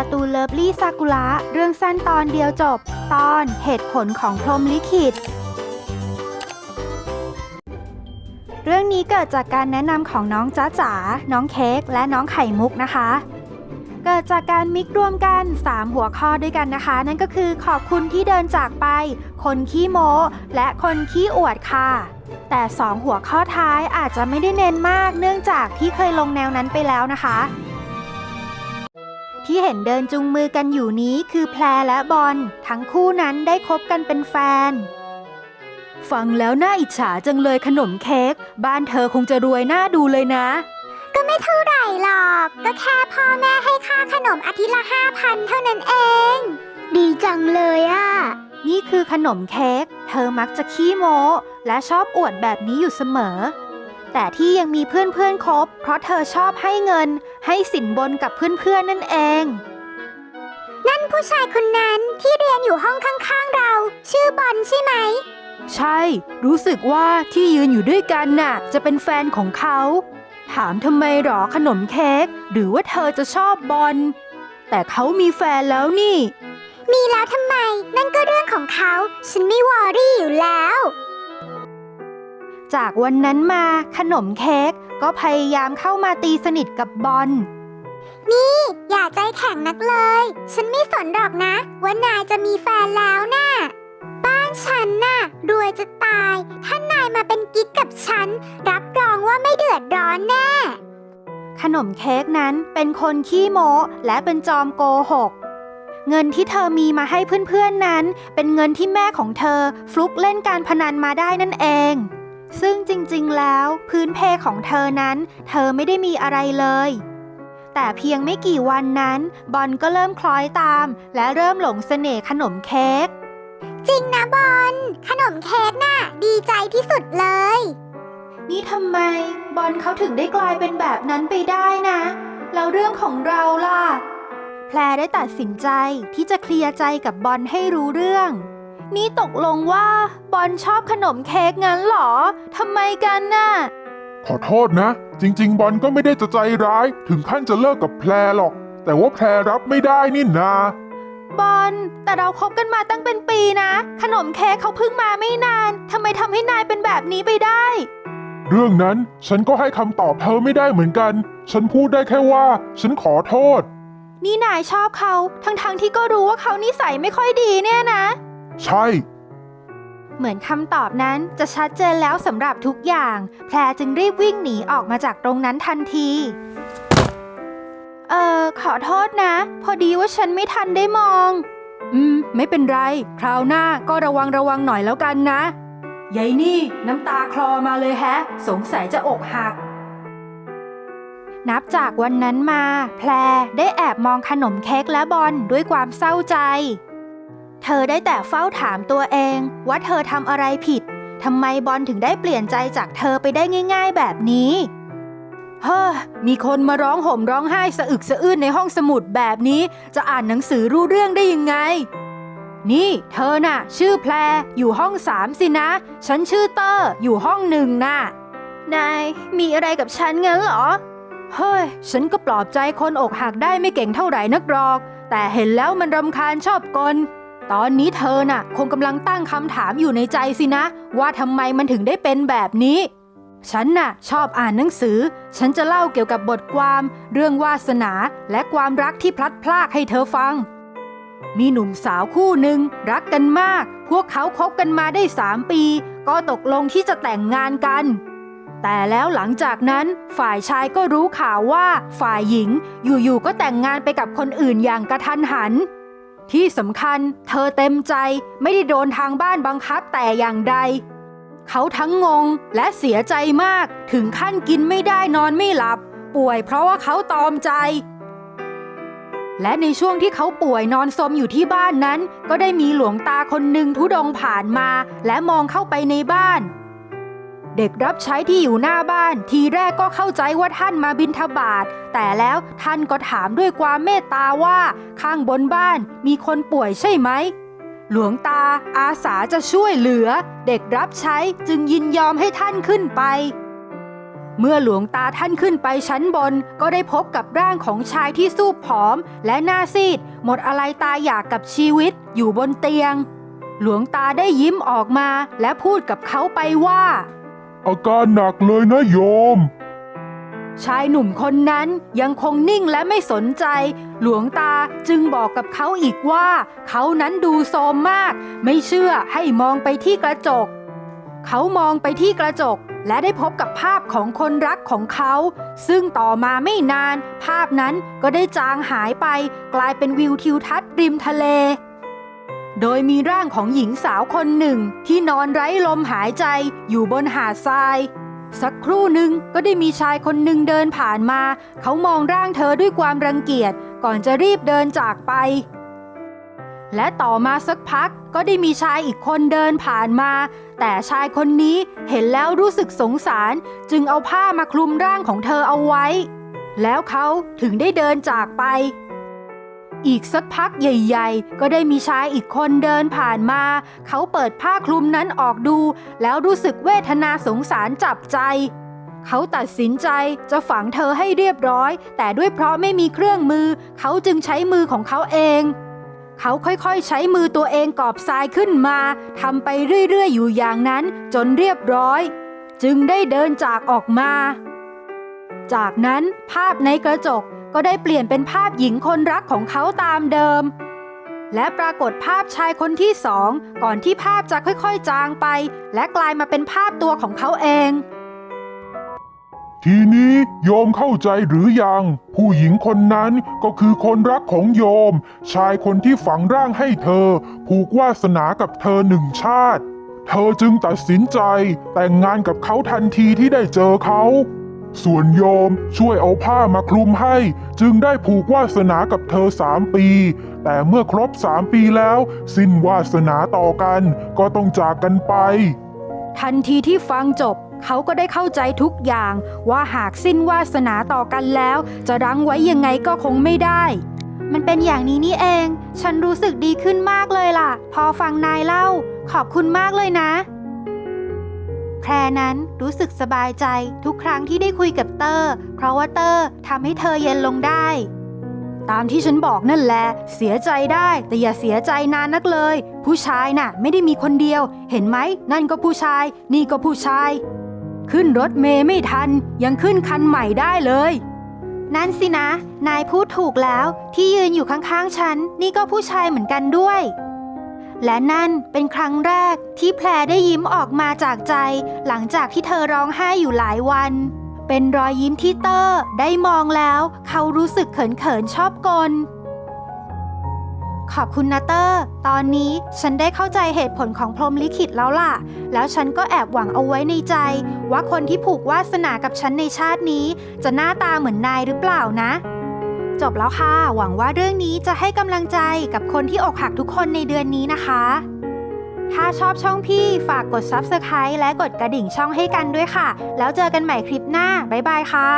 การ์ตูนเลิฟลี่ซากุระเรื่องสั้นตอนเดียวจบ ตอนเหตุผลของพรมลิขิต เรื่องนี้เกิดจากการแนะนำของน้องจ้าจ๋า น้องเค้ก และน้องไข่มุกนะคะ เกิดจากการมิกรวมกัน 3 หัวข้อด้วยกันนะคะ นั่นก็คือขอบคุณที่เดินจากไป คนขี้โม้และคนขี้อวดค่ะแต่ 2 หัวข้อท้ายอาจจะไม่ได้เน้นมาก เนื่องจากที่เคยลงแนวนั้นไปแล้วนะคะ ที่เห็นเดินจุงมือกันอยู่นี้คือแพรและบอลทั้งคู่นั้นได้คบกันเป็นแฟน ฟังแล้วน่าอิจฉาจังเลยขนมเค้กบ้านเธอคงจะรวยน่าดูเลยนะ ก็ไม่เท่าไหร่หรอก ก็แค่พ่อแม่ให้ค่าขนมอาทิตย์ละห้าพันเท่านั้นเอง ดีจังเลยอะนี่คือขนมเค้ก เธอมักจะขี้โม้ และชอบอวดแบบนี้อยู่เสมอ แต่ที่ยังมีเพื่อนๆคบ เพราะเธอชอบให้เงิน ให้สินบนกับเพื่อนๆนั่นเอง นั่นผู้ชายคนนั้นที่เรียนอยู่ห้องข้างๆเรา ชื่อบอลใช่ไหม ใช่ รู้สึกว่าที่ยืนอยู่ด้วยกันน่ะ จะเป็นแฟนของเขา ถามทำไมหรอขนมเค้กหรือว่าเธอจะชอบบอลแต่เขามีแฟนแล้วนี่ มีแล้วทำไม นั่นก็เรื่องของเขา ฉันไม่วอรี่อยู่แล้ว จากวันนั้นมาขนมเค้ก ก็พยายามเข้ามาตีสนิทกับบอล นี่ อย่าใจแข็งนักเลย ฉันไม่สนหรอกนะว่านายจะมีแฟนแล้วน่ะ บ้านฉันน่ะ รวยจะตาย ถ้านายมาเป็นกิ๊กกับฉัน รับรองว่าไม่เดือดร้อนแน่ ขนมเค้กนั้นเป็นคนขี้โม้และเป็นจอมโกหก เงินที่เธอมีมาให้เพื่อนๆนั้น เป็นเงินที่แม่ของเธอฟลุกเล่นการพนันมาได้นั่นเอง ซึ่งจริงๆ แล้วพื้นเพของเธอนั้น เธอไม่ได้มีอะไรเลย แต่เพียงไม่กี่วันนั้น บอลก็เริ่มคล้อยตาม และเริ่มหลงเสน่ห์ขนมเค้ก จริงนะบอลขนมเค้กน่ะ ดีใจที่สุดเลย นี่ทำไมบอลเขาถึงได้กลายเป็นแบบนั้นไปได้นะ แล้วเรื่องของเราล่ะ แพรได้ตัดสินใจที่จะเคลียร์ใจกับบอลให้รู้เรื่อง นี่ตกลงว่าบอลชอบขนมเค้กงั้นเหรอ ทำไมกันน่ะ ขอโทษนะ จริง ๆ บอลก็ไม่ได้จะใจร้าย ถึงขั้นจะเลิกกับแพรหรอก แต่ว่าแพรรับไม่ได้นี่นาบอลแต่เราคบกันมาตั้งเป็นปีนะ ขนมเค้กเขาเพิ่งมาไม่นานทำไมทำให้นายเป็นแบบนี้ไปได้ เรื่องนั้นฉันก็ให้คำตอบเธอไม่ได้เหมือนกัน ฉันพูดได้แค่ว่า ฉันขอโทษ นี่นายชอบเขา ทั้งๆที่ก็รู้ว่าเขานิสัยไม่ค่อยดีเนี่ยนะ ใช่ เหมือนคำตอบนั้นจะชัดเจนแล้วสำหรับทุกอย่าง แพรจึงรีบวิ่งหนีออกมาจากตรงนั้นทันที เอ่อขอโทษนะ พอดีว่าฉันไม่ทันได้มอง อืม ไม่เป็นไร คราวหน้าก็ระวังระวังหน่อยแล้วกันนะยายนี่ น้ำตาคลอมาเลยแฮะ สงสัยจะอกหัก นับจากวันนั้นมา แพรได้แอบมองขนมเค้กและบอลด้วยความเศร้าใจ เธอได้แต่เฝ้าถามตัวเองว่าเธอทำอะไรผิดทำไมบอลถึงได้เปลี่ยนใจจากเธอไปได้ง่าย ๆ แบบนี้เฮ้อมีคนมาร้องห่มร้องไห้สะอึกสะอื้นในห้องสมุดแบบนี้ จะอ่านหนังสือรู้เรื่องได้ยังไง นี่เธอน่ะ ชื่อแพรอยู่ห้องสามสินะ ฉันชื่อเตอร์อยู่ห้องหนึ่งน่ะ นายมีอะไรกับฉันงั้นเหรอ เฮ้ย ฉันก็ปลอบใจคนอกหักได้ไม่เก่งเท่าไหร่นักหรอก แต่เห็นแล้วมันรำคาญชอบกล ตอนนี้เธอน่ะ คงกำลังตั้งคำถามอยู่ในใจสินะ ว่าทำไมมันถึงได้เป็นแบบนี้ ฉันน่ะ ชอบอ่านหนังสือ ฉันจะเล่าเกี่ยวกับบทความ เรื่องวาสนาและความรักที่พลัดพรากให้เธอฟัง มีหนุ่มสาวคู่หนึ่งรักกันมาก พวกเขาคบกันมาได้สามปี ก็ตกลงที่จะแต่งงานกันแต่แล้วหลังจากนั้นฝ่ายชายก็รู้ข่าวว่าฝ่ายหญิงอยู่ๆก็แต่งงานไปกับคนอื่นอย่างกระทันหัน ที่สำคัญเธอเต็มใจไม่ได้โดนทางบ้านบังคับแต่อย่างใด เขาทั้งงงและเสียใจมากถึงขั้นกินไม่ได้นอนไม่หลับ ป่วยเพราะว่าเขาตอมใจ และในช่วงที่เขาป่วยนอนสมอยู่ที่บ้านนั้น ก็ได้มีหลวงตาคนหนึ่งทุดงผ่านมา และมองเข้าไปในบ้าน เด็กรับใช้ที่อยู่หน้าบ้าน ทีแรกก็เข้าใจว่าท่านมาบินทบาทแต่แล้วท่านก็ถามด้วยความเมตตาว่า ข้างบนบ้านมีคนป่วยใช่ไหม หลวงตาอาสาจะช่วยเหลือ เด็กรับใช้จึงยินยอมให้ท่านขึ้นไป เมื่อหลวงตาท่านขึ้นไปชั้นบนก็ได้พบกับร่างของชายที่สูบผอม และหน้าซีด หมดอะไรตายอยากกับชีวิตอยู่บนเตียง หลวงตาได้ยิ้มออกมาและพูดกับเขาไปว่า อาการหนักเลยนะโยม ชายหนุ่มคนนั้นยังคงนิ่งและไม่สนใจ หลวงตาจึงบอกกับเขาอีกว่า เขานั้นดูโทรมมาก ไม่เชื่อให้มองไปที่กระจก เขามองไปที่กระจกและได้พบกับภาพของคนรักของเขา ซึ่งต่อมาไม่นาน ภาพนั้นก็ได้จางหายไป กลายเป็นวิวทิวทัศน์ริมทะเล โดยมีร่างของหญิงสาวคนหนึ่ง ที่นอนไร้ลมหายใจอยู่บนหาดทราย สักครู่หนึ่งก็ได้มีชายคนหนึ่งเดินผ่านมา เขามองร่างเธอด้วยความรังเกียจ ก่อนจะรีบเดินจากไป และต่อมาสักพักก็ได้มีชายอีกคนเดินผ่านมา แต่ชายคนนี้เห็นแล้วรู้สึกสงสาร จึงเอาผ้ามาคลุมร่างของเธอเอาไว้ แล้วเขาถึงได้เดินจากไป อีกสักพักใหญ่ ๆ ก็ได้มีชายอีกคนเดินผ่านมา เขาเปิดผ้าคลุมนั้นออกดู แล้วรู้สึกเวทนาสงสารจับใจ เขาตัดสินใจจะฝังเธอให้เรียบร้อย แต่ด้วยเพราะไม่มีเครื่องมือ เขาจึงใช้มือของเขาเอง เขาค่อยๆ ใช้มือตัวเองกอบทรายขึ้นมาทำไปเรื่อยๆ อยู่อย่างนั้นจนเรียบร้อย จึงได้เดินจากออกมา จากนั้นภาพในกระจก ก็ได้เปลี่ยนเป็นภาพหญิงคนรักของเขาตามเดิม และปรากฏภาพชายคนที่สองก่อนที่ภาพจะค่อยๆจางไป และกลายมาเป็นภาพตัวของเขาเอง ทีนี้โยมเข้าใจหรือยัง ผู้หญิงคนนั้นก็คือคนรักของโยม ชายคนที่ฝังร่างให้เธอ ผูกวาสนากับเธอหนึ่งชาติ เธอจึงตัดสินใจแต่งงานกับเขาทันทีที่ได้เจอเขา ส่วนโยมช่วยเอาผ้ามาคลุมให้ จึงได้ผูกวาสนากับเธอสามปี แต่เมื่อครบสามปีแล้ว สิ้นวาสนาต่อกัน ก็ต้องจากกันไป ทันทีที่ฟังจบ เขาก็ได้เข้าใจทุกอย่าง ว่าหากสิ้นวาสนาต่อกันแล้ว จะรั้งไว้ยังไงก็คงไม่ได้ มันเป็นอย่างนี้นี่เอง ฉันรู้สึกดีขึ้นมากเลยล่ะ พอฟังนายเล่า ขอบคุณมากเลยนะ พรนั้นรู้สึกสบายใจทุกครั้งที่ได้คุยกับเตอร์ เพราะว่าเตอร์ทำให้เธอเย็นลงได้ ตามที่ฉันบอกนั่นแหละ เสียใจได้แต่อย่าเสียใจนานนักเลย ผู้ชายน่ะ ไม่ได้มีคนเดียว เห็นไหม นั่นก็ผู้ชาย นี่ก็ผู้ชาย ขึ้นรถเมย์ไม่ทัน ยังขึ้นคันใหม่ได้เลย นั่นสินะ นายพูดถูกแล้ว ที่ยืนอยู่ข้างๆฉัน นี่ก็ผู้ชายเหมือนกันด้วย และนั่นเป็นครั้งแรกที่แพรได้ยิ้มออกมาจากใจ หลังจากที่เธอร้องไห้อยู่หลายวัน เป็นรอยยิ้มที่เตอร์ได้มองแล้ว เขารู้สึกเขินๆชอบกล ขอบคุณนะเตอร์ ตอนนี้ฉันได้เข้าใจเหตุผลของพรมลิขิตแล้วล่ะ แล้วฉันก็แอบหวังเอาไว้ในใจ ว่าคนที่ผูกวาสนากับฉันในชาตินี้ จะหน้าตาเหมือนนายหรือเปล่านะ จบแล้วค่ะ หวังว่าเรื่องนี้จะให้กำลังใจกับคนที่อกหักทุกคนในเดือนนี้นะคะ ถ้าชอบช่องพี่ฝากกด Subscribe และกดกระดิ่งช่องให้กันด้วยค่ะ แล้วเจอกันใหม่คลิปหน้า บ๊ายบายค่ะ